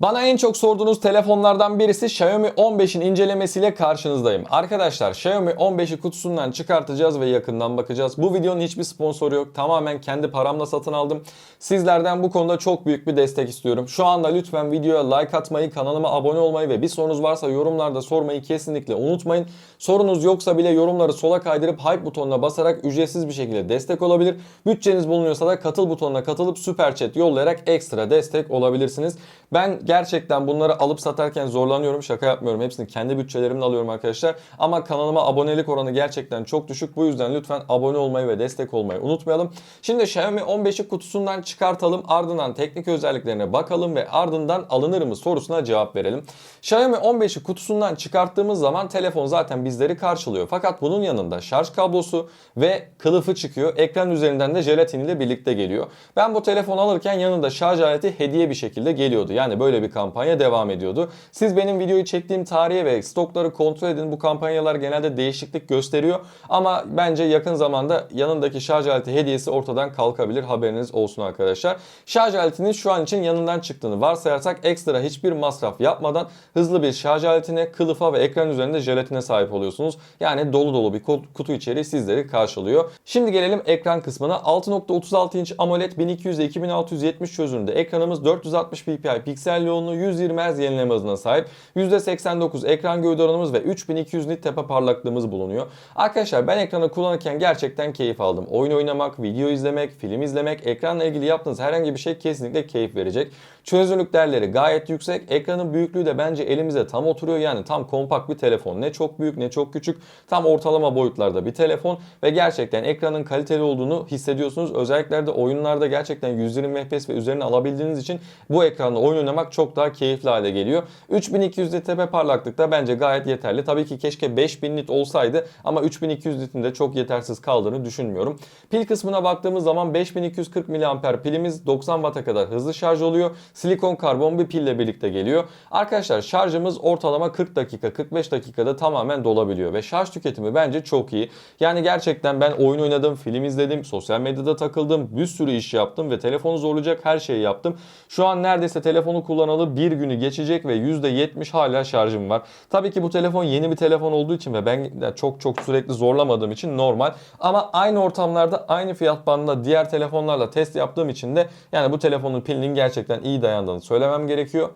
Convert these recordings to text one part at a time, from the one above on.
Bana en çok sorduğunuz telefonlardan birisi Xiaomi 15'in incelemesiyle karşınızdayım. Arkadaşlar Xiaomi 15'i kutusundan çıkartacağız ve yakından bakacağız. Bu videonun hiçbir sponsoru yok. Tamamen kendi paramla satın aldım. Sizlerden bu konuda çok büyük bir destek istiyorum. Şu anda lütfen videoya like atmayı, kanalıma abone olmayı ve bir sorunuz varsa yorumlarda sormayı kesinlikle unutmayın. Sorunuz yoksa bile yorumları sola kaydırıp hype butonuna basarak ücretsiz bir şekilde destek olabilir. Bütçeniz bulunuyorsa da katıl butonuna katılıp süper chat yollayarak ekstra destek olabilirsiniz. Ben gerçekten bunları alıp satarken zorlanıyorum. Şaka yapmıyorum. Hepsini kendi bütçelerimle alıyorum arkadaşlar. Ama kanalıma abonelik oranı gerçekten çok düşük. Bu yüzden lütfen abone olmayı ve destek olmayı unutmayalım. Şimdi Xiaomi 15'i kutusundan çıkartalım. Ardından teknik özelliklerine bakalım ve ardından alınır mı sorusuna cevap verelim. Xiaomi 15'i kutusundan çıkarttığımız zaman telefon zaten bizleri karşılıyor. Fakat bunun yanında şarj kablosu ve kılıfı çıkıyor. Ekran üzerinden de jelatin ile birlikte geliyor. Ben bu telefonu alırken yanında şarj aleti hediye bir şekilde geliyordu. Yani böyle bir kampanya devam ediyordu. Siz benim videoyu çektiğim tarihe ve stokları kontrol edin. Bu kampanyalar genelde değişiklik gösteriyor. Ama bence yakın zamanda yanındaki şarj aleti hediyesi ortadan kalkabilir. Haberiniz olsun arkadaşlar. Şarj aletinin şu an için yanından çıktığını varsayarsak ekstra hiçbir masraf yapmadan hızlı bir şarj aletine, kılıfa ve ekran üzerinde jelatine sahip oluyorsunuz. Yani dolu dolu bir kutu içeriği sizleri karşılıyor. Şimdi gelelim ekran kısmına. 6.36 inç AMOLED 1200 2670 çözünürlüğünde ekranımız 460 ppi piksel yoğunluğu 120 Hz yenileme hızına sahip. %89 ekran gövde oranımız ve 3200 nit tepe parlaklığımız bulunuyor. Arkadaşlar ben ekranı kullanırken gerçekten keyif aldım. Oyun oynamak, video izlemek, film izlemek, ekranla ilgili yaptığınız herhangi bir şey kesinlikle keyif verecek. Çözünürlük değerleri gayet yüksek. Ekranın büyüklüğü de bence elimize tam oturuyor. Yani tam kompakt bir telefon. Ne çok büyük ne çok küçük. Tam ortalama boyutlarda bir telefon ve gerçekten ekranın kaliteli olduğunu hissediyorsunuz. Özellikle de oyunlarda gerçekten 120 FPS ve üzerine alabildiğiniz için bu ekranla oyun oynamak çok daha keyifli hale geliyor. 3200 nit tepe parlaklıkta bence gayet yeterli. Tabii ki keşke 5000 nit olsaydı ama 3200 nitin de çok yetersiz kaldığını düşünmüyorum. Pil kısmına baktığımız zaman 5240 mAh pilimiz 90 Watt'a kadar hızlı şarj oluyor. Silikon karbon bir pille birlikte geliyor. Arkadaşlar şarjımız ortalama 40 dakika 45 dakikada tamamen dolabiliyor ve şarj tüketimi bence çok iyi. Yani gerçekten ben oyun oynadım, film izledim, sosyal medyada takıldım, bir sürü iş yaptım ve telefonu zorlayacak her şeyi yaptım. Şu an neredeyse telefonu kullanalı bir günü geçecek ve %70 hala şarjım var. Tabii ki bu telefon yeni bir telefon olduğu için ve ben çok çok sürekli zorlamadığım için normal. Ama aynı ortamlarda aynı fiyat bandında diğer telefonlarla test yaptığım için de yani bu telefonun pilinin gerçekten iyi dayandığını söylemem gerekiyor.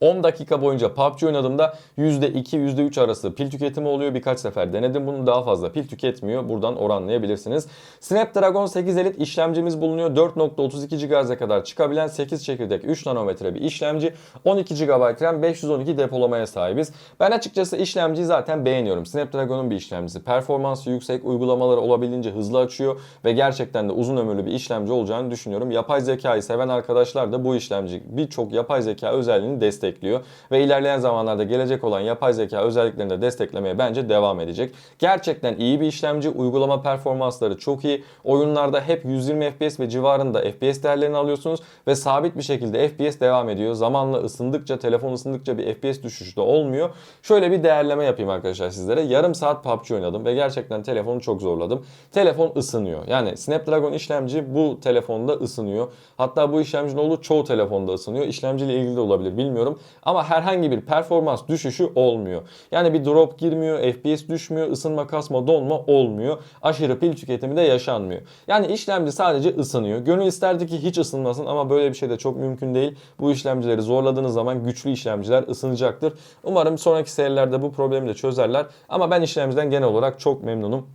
10 dakika boyunca PUBG oynadığımda %2 %3 arası pil tüketimi oluyor. Birkaç sefer denedim bunu daha fazla pil tüketmiyor. Buradan oranlayabilirsiniz. Snapdragon 8 Elite işlemcimiz bulunuyor. 4.32 GHz'e kadar çıkabilen 8 çekirdek 3 nanometre bir işlemci. 12 GB RAM 512 depolamaya sahibiz. Ben açıkçası işlemciyi zaten beğeniyorum. Snapdragon'un bir işlemcisi. Performansı yüksek, uygulamaları olabildiğince hızlı açıyor ve gerçekten de uzun ömürlü bir işlemci olacağını düşünüyorum. Yapay zekayı seven arkadaşlar da bu işlemci birçok yapay zeka özelliğini destekliyor destekliyor ve ilerleyen zamanlarda gelecek olan yapay zeka özelliklerini de desteklemeye bence devam edecek. Gerçekten iyi bir işlemci, uygulama performansları çok iyi. Oyunlarda hep 120 FPS ve civarında FPS değerlerini alıyorsunuz ve sabit bir şekilde FPS devam ediyor. Zamanla ısındıkça, telefon ısındıkça bir FPS düşüşü de olmuyor. Şöyle bir değerleme yapayım arkadaşlar sizlere. Yarım saat PUBG oynadım ve gerçekten telefonu çok zorladım. Telefon ısınıyor. Yani Snapdragon işlemci bu telefonda ısınıyor. Hatta bu işlemcinin olduğu çoğu telefonda ısınıyor. İşlemciyle ilgili de olabilir bilmiyorum. Ama herhangi bir performans düşüşü olmuyor. Yani bir drop girmiyor, FPS düşmüyor, ısınma kasma donma olmuyor. Aşırı pil tüketimi de yaşanmıyor. Yani işlemci sadece ısınıyor. Gönül isterdi ki hiç ısınmasın ama böyle bir şey de çok mümkün değil. Bu işlemcileri zorladığınız zaman güçlü işlemciler ısınacaktır. Umarım sonraki serilerde bu problemi de çözerler. Ama ben işlemciden genel olarak çok memnunum.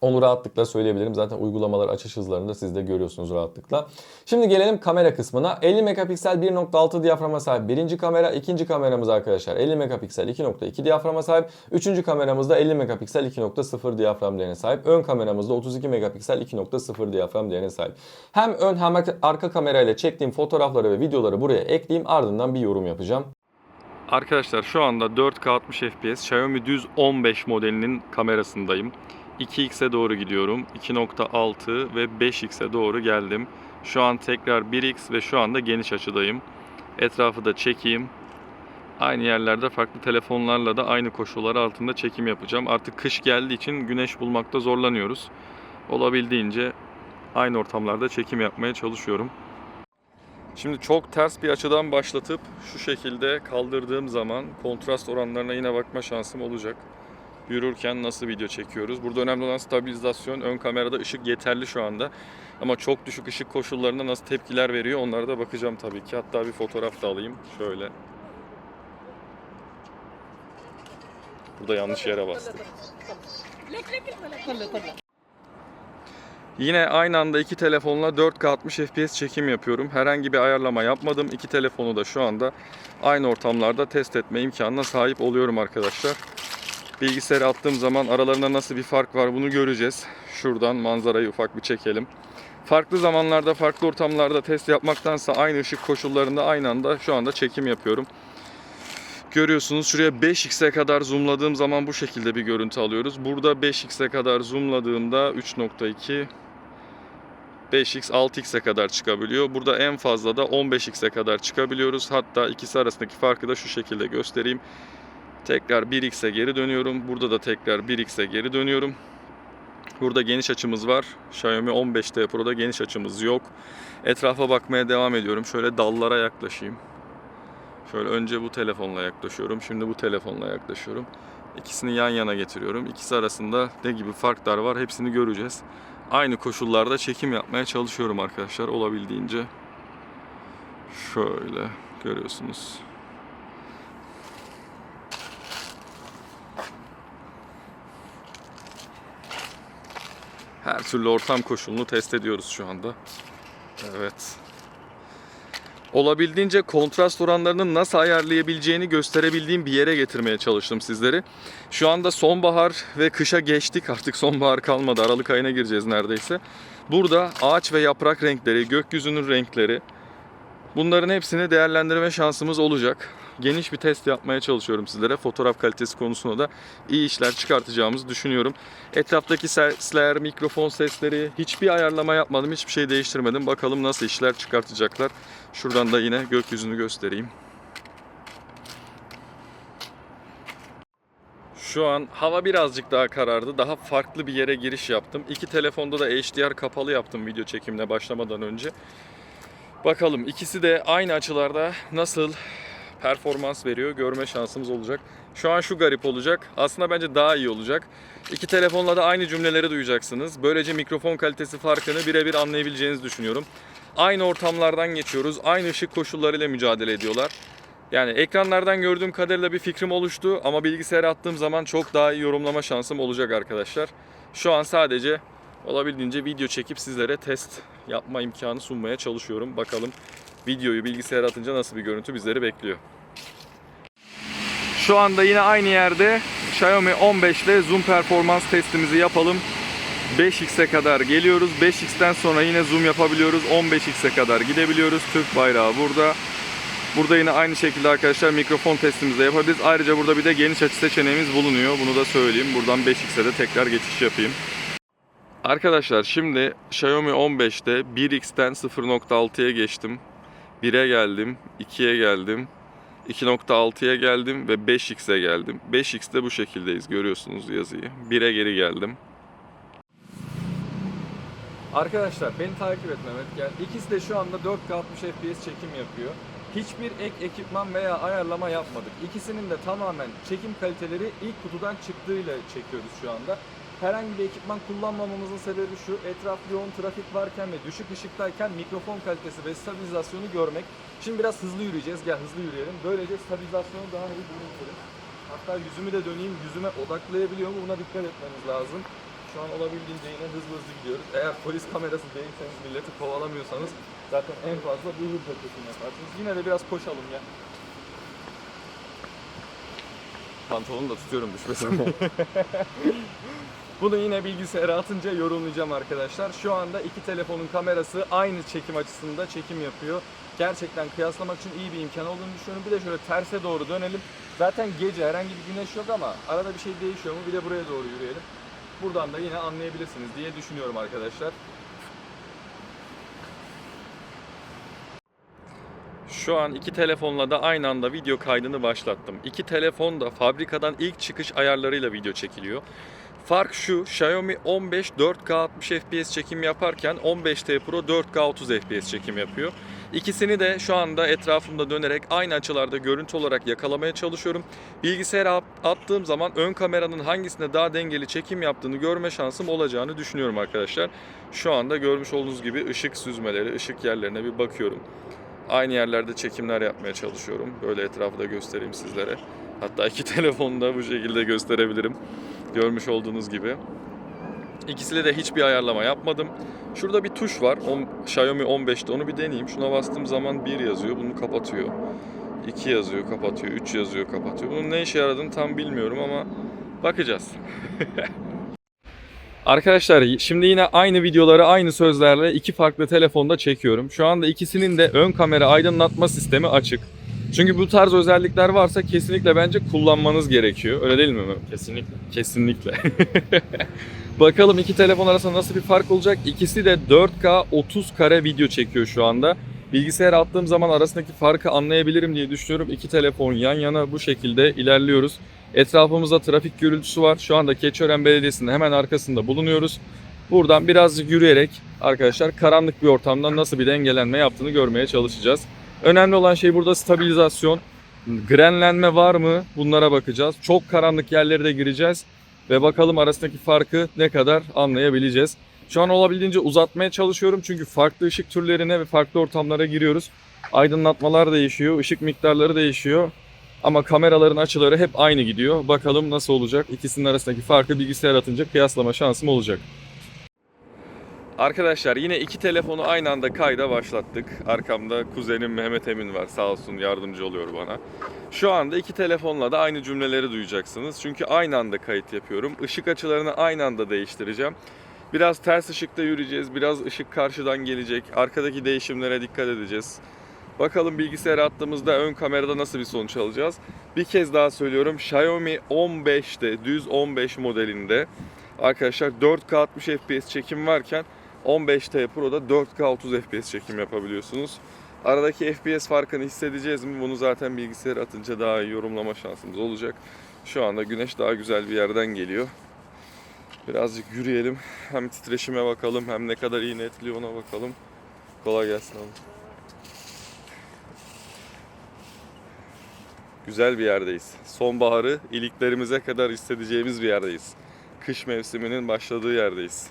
Onu rahatlıkla söyleyebilirim. Zaten uygulamalar açış hızlarında siz de görüyorsunuz rahatlıkla. Şimdi gelelim kamera kısmına. 50 megapiksel 1.6 diyaframa sahip birinci kamera. ikinci kameramız arkadaşlar 50 megapiksel 2.2 diyaframa sahip. Üçüncü kameramız da 50 megapiksel 2.0 diyafram değerine sahip. Ön kameramız da 32 megapiksel 2.0 diyafram değerine sahip. Hem ön hem arka kamerayla çektiğim fotoğrafları ve videoları buraya ekleyeyim. Ardından bir yorum yapacağım. Arkadaşlar şu anda 4K 60 FPS Xiaomi düz 15 modelinin kamerasındayım. 2x'e doğru gidiyorum. 2.6 ve 5x'e doğru geldim. Şu an tekrar 1x ve şu anda geniş açıdayım. Etrafı da çekeyim. Aynı yerlerde farklı telefonlarla da aynı koşullar altında çekim yapacağım. Artık kış geldiği için güneş bulmakta zorlanıyoruz. Olabildiğince aynı ortamlarda çekim yapmaya çalışıyorum. Şimdi çok ters bir açıdan başlatıp şu şekilde kaldırdığım zaman kontrast oranlarına yine bakma şansım olacak. Yürürken nasıl video çekiyoruz? Burada önemli olan stabilizasyon. Ön kamerada ışık yeterli şu anda. Ama çok düşük ışık koşullarında nasıl tepkiler veriyor onlara da bakacağım tabii ki. Hatta bir fotoğraf da alayım. Şöyle. Burada yanlış yere bastık. Yine aynı anda iki telefonla 4K 60 FPS çekim yapıyorum. Herhangi bir ayarlama yapmadım. İki telefonu da şu anda aynı ortamlarda test etme imkanına sahip oluyorum arkadaşlar. Bilgisayarı attığım zaman aralarında nasıl bir fark var bunu göreceğiz. Şuradan manzarayı ufak bir çekelim. Farklı zamanlarda, farklı ortamlarda test yapmaktansa aynı ışık koşullarında aynı anda şu anda çekim yapıyorum. Görüyorsunuz şuraya 5x'e kadar zoomladığım zaman bu şekilde bir görüntü alıyoruz. Burada 5x'e kadar zoomladığımda 3.2 5x 6x'e kadar çıkabiliyor. Burada en fazla da 15x'e kadar çıkabiliyoruz. Hatta ikisi arasındaki farkı da şu şekilde göstereyim. Tekrar 1x'e geri dönüyorum. Burada da tekrar 1x'e geri dönüyorum. Burada geniş açımız var. Xiaomi 15T Pro'da geniş açımız yok. Etrafa bakmaya devam ediyorum. Şöyle dallara yaklaşayım. Şöyle önce bu telefonla yaklaşıyorum. Şimdi bu telefonla yaklaşıyorum. İkisini yan yana getiriyorum. İkisi arasında ne gibi farklar var hepsini göreceğiz. Aynı koşullarda çekim yapmaya çalışıyorum arkadaşlar olabildiğince. Şöyle görüyorsunuz. Her türlü ortam koşulunu test ediyoruz şu anda. Evet. Olabildiğince kontrast oranlarını nasıl ayarlayabileceğini gösterebildiğim bir yere getirmeye çalıştım sizleri. Şu anda sonbahar ve kışa geçtik. Artık sonbahar kalmadı. Aralık ayına gireceğiz neredeyse. Burada ağaç ve yaprak renkleri, gökyüzünün renkleri bunların hepsini değerlendirme şansımız olacak. Geniş bir test yapmaya çalışıyorum sizlere. Fotoğraf kalitesi konusunda da iyi işler çıkartacağımızı düşünüyorum. Etraftaki sesler, mikrofon sesleri hiçbir ayarlama yapmadım, hiçbir şey değiştirmedim. Bakalım nasıl işler çıkartacaklar. Şuradan da yine gökyüzünü göstereyim. Şu an hava birazcık daha karardı. Daha farklı bir yere giriş yaptım. İki telefonda da HDR kapalı yaptım video çekimine başlamadan önce. Bakalım ikisi de aynı açılarda nasıl performans veriyor görme şansımız olacak. Şu an şu garip olacak. Aslında bence daha iyi olacak. İki telefonla da aynı cümleleri duyacaksınız. Böylece mikrofon kalitesi farkını birebir anlayabileceğinizi düşünüyorum. Aynı ortamlardan geçiyoruz. Aynı ışık koşullarıyla mücadele ediyorlar. Yani ekranlardan gördüğüm kadarıyla bir fikrim oluştu ama bilgisayara attığım zaman çok daha iyi yorumlama şansım olacak arkadaşlar. Şu an sadece olabildiğince video çekip sizlere test yapma imkanı sunmaya çalışıyorum. Bakalım videoyu bilgisayara atınca nasıl bir görüntü bizleri bekliyor. Şu anda yine aynı yerde Xiaomi 15 ile zoom performans testimizi yapalım. 5x'e kadar geliyoruz. 5x'ten sonra yine zoom yapabiliyoruz. 15x'e kadar gidebiliyoruz. Türk bayrağı burada. Burada yine aynı şekilde arkadaşlar mikrofon testimizi de yapabiliriz. Ayrıca burada bir de geniş açı seçeneğimiz bulunuyor. Bunu da söyleyeyim. Buradan 5x'e de tekrar geçiş yapayım. Arkadaşlar şimdi Xiaomi 15'te 1x'ten 0.6'ya geçtim. 1'e geldim, 2'ye geldim, 2.6'ya geldim ve 5x'e geldim. 5x'te bu şekildeyiz görüyorsunuz yazıyı. 1'e geri geldim. Arkadaşlar beni takip et Mehmet gel. İkisi de şu anda 4K 60 FPS çekim yapıyor. Hiçbir ek ekipman veya ayarlama yapmadık. İkisinin de tamamen çekim kaliteleri ilk kutudan çıktığıyla çekiyoruz şu anda. Herhangi bir ekipman kullanmamamızın sebebi şu, etraf yoğun trafik varken ve düşük ışıktayken mikrofon kalitesi ve stabilizasyonu görmek. Şimdi biraz hızlı yürüyeceğiz, gel hızlı yürüyelim. Böylece stabilizasyonu daha iyi görüntülü. Hatta yüzümü de döneyim, yüzüme odaklayabiliyor mu buna dikkat etmeniz lazım. Şu an olabildiğince yine hızlı hızlı gidiyoruz. Eğer polis kamerası değilseniz, milleti kovalamıyorsanız zaten en fazla bu hızla çekim yaparsınız. Yine de biraz koşalım ya. Pantolonu da tutuyorum düşmesin. Bunu yine bilgisayara atınca yorumlayacağım arkadaşlar. Şu anda iki telefonun kamerası aynı çekim açısında çekim yapıyor. Gerçekten kıyaslamak için iyi bir imkan olduğunu düşünüyorum. Bir de şöyle terse doğru dönelim. Zaten gece herhangi bir güneş yok ama arada bir şey değişiyor mu? Bir de buraya doğru yürüyelim. Buradan da yine anlayabilirsiniz diye düşünüyorum arkadaşlar. Şu an iki telefonla da aynı anda video kaydını başlattım. İki telefon da fabrikadan ilk çıkış ayarlarıyla video çekiliyor. Fark şu, Xiaomi 15 4K 60 FPS çekim yaparken 15T Pro 4K 30 FPS çekim yapıyor. İkisini de şu anda etrafımda dönerek aynı açılarda görüntü olarak yakalamaya çalışıyorum. Bilgisayara at- attığım zaman ön kameranın hangisinde daha dengeli çekim yaptığını görme şansım olacağını düşünüyorum arkadaşlar. Şu anda görmüş olduğunuz gibi ışık süzmeleri, ışık yerlerine bir bakıyorum. Aynı yerlerde çekimler yapmaya çalışıyorum. Böyle etrafı da göstereyim sizlere. Hatta iki telefonu da bu şekilde gösterebilirim. Görmüş olduğunuz gibi. İkisiyle de hiçbir ayarlama yapmadım. Şurada bir tuş var. On, Xiaomi 15'te onu bir deneyeyim. Şuna bastığım zaman 1 yazıyor. Bunu kapatıyor. 2 yazıyor, kapatıyor. 3 yazıyor, kapatıyor. Bunun ne işe yaradığını tam bilmiyorum ama bakacağız. Arkadaşlar şimdi yine aynı videoları aynı sözlerle iki farklı telefonda çekiyorum. Şu anda ikisinin de ön kamera aydınlatma sistemi açık. Çünkü bu tarz özellikler varsa kesinlikle bence kullanmanız gerekiyor. Öyle değil mi? Kesinlikle. Kesinlikle. Bakalım iki telefon arasında nasıl bir fark olacak. İkisi de 4K 30 kare video çekiyor şu anda. Bilgisayara attığım zaman arasındaki farkı anlayabilirim diye düşünüyorum. İki telefon yan yana bu şekilde ilerliyoruz. Etrafımızda trafik gürültüsü var. Şu anda Keçiören Belediyesi'nin hemen arkasında bulunuyoruz. Buradan birazcık yürüyerek arkadaşlar karanlık bir ortamda nasıl bir dengelenme yaptığını görmeye çalışacağız. Önemli olan şey burada stabilizasyon. Grenlenme var mı? Bunlara bakacağız. Çok karanlık yerlere de gireceğiz ve bakalım arasındaki farkı ne kadar anlayabileceğiz. Şu an olabildiğince uzatmaya çalışıyorum çünkü farklı ışık türlerine ve farklı ortamlara giriyoruz. Aydınlatmalar değişiyor, ışık miktarları değişiyor. Ama kameraların açıları hep aynı gidiyor. Bakalım nasıl olacak? İkisinin arasındaki farkı bilgisayar atınca kıyaslama şansım olacak. Arkadaşlar yine iki telefonu aynı anda kayda başlattık. Arkamda kuzenim Mehmet Emin var sağ olsun yardımcı oluyor bana. Şu anda iki telefonla da aynı cümleleri duyacaksınız. Çünkü aynı anda kayıt yapıyorum. Işık açılarını aynı anda değiştireceğim. Biraz ters ışıkta yürüyeceğiz. Biraz ışık karşıdan gelecek. Arkadaki değişimlere dikkat edeceğiz. Bakalım bilgisayara attığımızda ön kamerada nasıl bir sonuç alacağız. Bir kez daha söylüyorum. Xiaomi 15'te düz 15 modelinde arkadaşlar 4K 60 FPS çekim varken 15T Pro'da 4K 30 FPS çekim yapabiliyorsunuz. Aradaki FPS farkını hissedeceğiz mi? Bunu zaten bilgisayara atınca daha iyi yorumlama şansımız olacak. Şu anda güneş daha güzel bir yerden geliyor. Birazcık yürüyelim. Hem titreşime bakalım hem ne kadar iyi netliyor ona bakalım. Kolay gelsin abi. Güzel bir yerdeyiz. Sonbaharı iliklerimize kadar hissedeceğimiz bir yerdeyiz. Kış mevsiminin başladığı yerdeyiz.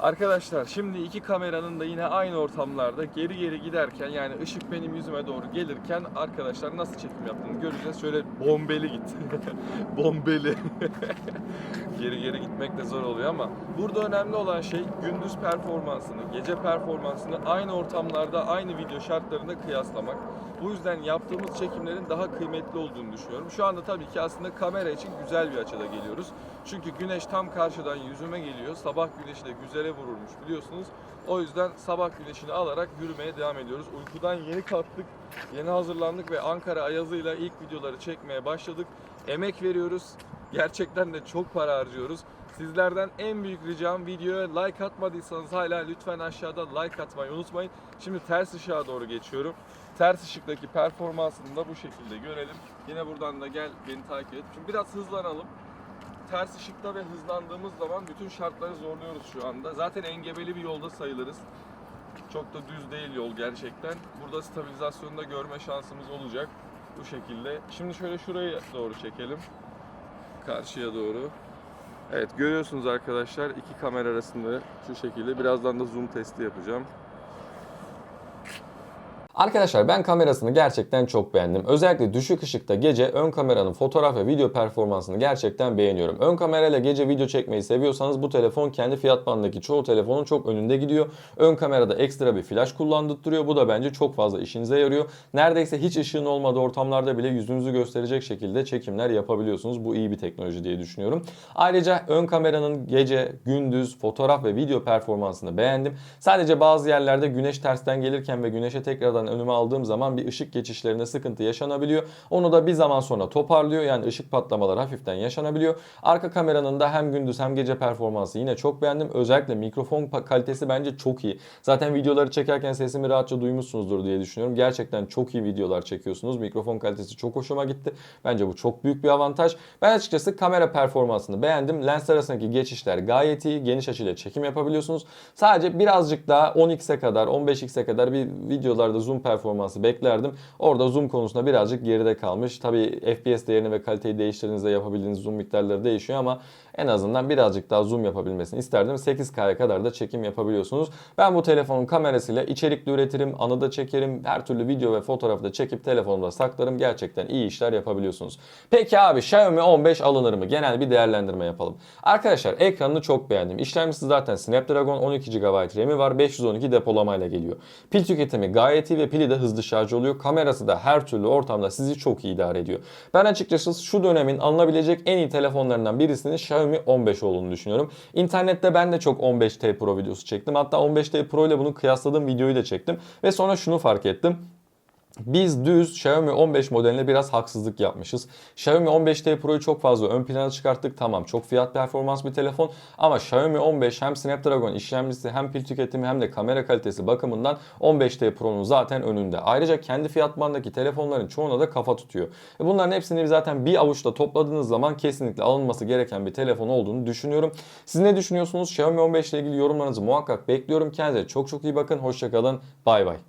Arkadaşlar şimdi iki kameranın da yine aynı ortamlarda geri geri giderken yani ışık benim yüzüme doğru gelirken arkadaşlar nasıl çekim yaptığını göreceğiz. Şöyle bombeli git. bombeli. geri geri gitmek de zor oluyor ama burada önemli olan şey gündüz performansını, gece performansını aynı ortamlarda, aynı video şartlarında kıyaslamak. Bu yüzden yaptığımız çekimlerin daha kıymetli olduğunu düşünüyorum. Şu anda tabii ki aslında kamera için güzel bir açıda geliyoruz. Çünkü güneş tam karşıdan yüzüme geliyor. Sabah güneşi de güzele vururmuş biliyorsunuz. O yüzden sabah güneşini alarak yürümeye devam ediyoruz. Uykudan yeni kalktık, yeni hazırlandık ve Ankara Ayazı'yla ilk videoları çekmeye başladık. Emek veriyoruz. Gerçekten de çok para harcıyoruz. Sizlerden en büyük ricam videoya like atmadıysanız hala lütfen aşağıda like atmayı unutmayın. Şimdi ters ışığa doğru geçiyorum. Ters ışıktaki performansını da bu şekilde görelim. Yine buradan da gel beni takip et. Şimdi biraz hızlanalım. Ters ışıkta ve hızlandığımız zaman bütün şartları zorluyoruz şu anda. Zaten engebeli bir yolda sayılırız. Çok da düz değil yol gerçekten. Burada stabilizasyonu da görme şansımız olacak. Bu şekilde. Şimdi şöyle şuraya doğru çekelim. Karşıya doğru. Evet görüyorsunuz arkadaşlar iki kamera arasında şu şekilde. Birazdan da zoom testi yapacağım. Arkadaşlar ben kamerasını gerçekten çok beğendim. Özellikle düşük ışıkta gece ön kameranın fotoğraf ve video performansını gerçekten beğeniyorum. Ön kamerayla gece video çekmeyi seviyorsanız bu telefon kendi fiyat bandındaki çoğu telefonun çok önünde gidiyor. Ön kamerada ekstra bir flash kullandırtıyor. Bu da bence çok fazla işinize yarıyor. Neredeyse hiç ışığın olmadığı ortamlarda bile yüzünüzü gösterecek şekilde çekimler yapabiliyorsunuz. Bu iyi bir teknoloji diye düşünüyorum. Ayrıca ön kameranın gece, gündüz, fotoğraf ve video performansını beğendim. Sadece bazı yerlerde güneş tersten gelirken ve güneşe tekrardan önüme aldığım zaman bir ışık geçişlerinde sıkıntı yaşanabiliyor. Onu da bir zaman sonra toparlıyor. Yani ışık patlamaları hafiften yaşanabiliyor. Arka kameranın da hem gündüz hem gece performansı yine çok beğendim. Özellikle mikrofon kalitesi bence çok iyi. Zaten videoları çekerken sesimi rahatça duymuşsunuzdur diye düşünüyorum. Gerçekten çok iyi videolar çekiyorsunuz. Mikrofon kalitesi çok hoşuma gitti. Bence bu çok büyük bir avantaj. Ben açıkçası kamera performansını beğendim. Lens arasındaki geçişler gayet iyi. Geniş açıyla çekim yapabiliyorsunuz. Sadece birazcık daha 10x'e kadar, 15x'e kadar bir videolarda zoom performansı beklerdim. Orada zoom konusunda birazcık geride kalmış. Tabii FPS değerini ve kaliteyi değiştirdiğinizde yapabildiğiniz zoom miktarları değişiyor ama en azından birazcık daha zoom yapabilmesini isterdim. 8K'ya kadar da çekim yapabiliyorsunuz. Ben bu telefonun kamerasıyla içerik de üretirim, anı da çekerim. Her türlü video ve fotoğrafı da çekip telefonumda saklarım. Gerçekten iyi işler yapabiliyorsunuz. Peki abi Xiaomi 15 alınır mı? Genel bir değerlendirme yapalım. Arkadaşlar ekranını çok beğendim. İşlemcisi zaten Snapdragon 12 GB RAM'i var. 512 depolamayla geliyor. Pil tüketimi gayet iyi ve pili de hızlı şarj oluyor. Kamerası da her türlü ortamda sizi çok iyi idare ediyor. Ben açıkçası şu dönemin alınabilecek en iyi telefonlarından birisinin Xiaomi 15 olduğunu düşünüyorum. İnternette ben de çok 15T Pro videosu çektim. Hatta 15T Pro ile bunu kıyasladığım videoyu da çektim. Ve sonra şunu fark ettim. Biz düz Xiaomi 15 modeline biraz haksızlık yapmışız. Xiaomi 15T Pro'yu çok fazla ön plana çıkarttık. Tamam çok fiyat performans bir telefon ama Xiaomi 15 hem Snapdragon işlemcisi hem pil tüketimi hem de kamera kalitesi bakımından 15T Pro'nun zaten önünde. Ayrıca kendi fiyat bandındaki telefonların çoğuna da kafa tutuyor. E Bunların hepsini zaten bir avuçta topladığınız zaman kesinlikle alınması gereken bir telefon olduğunu düşünüyorum. Siz ne düşünüyorsunuz? Xiaomi 15 ile ilgili yorumlarınızı muhakkak bekliyorum. Kendinize çok çok iyi bakın. Hoşçakalın. Bay bay.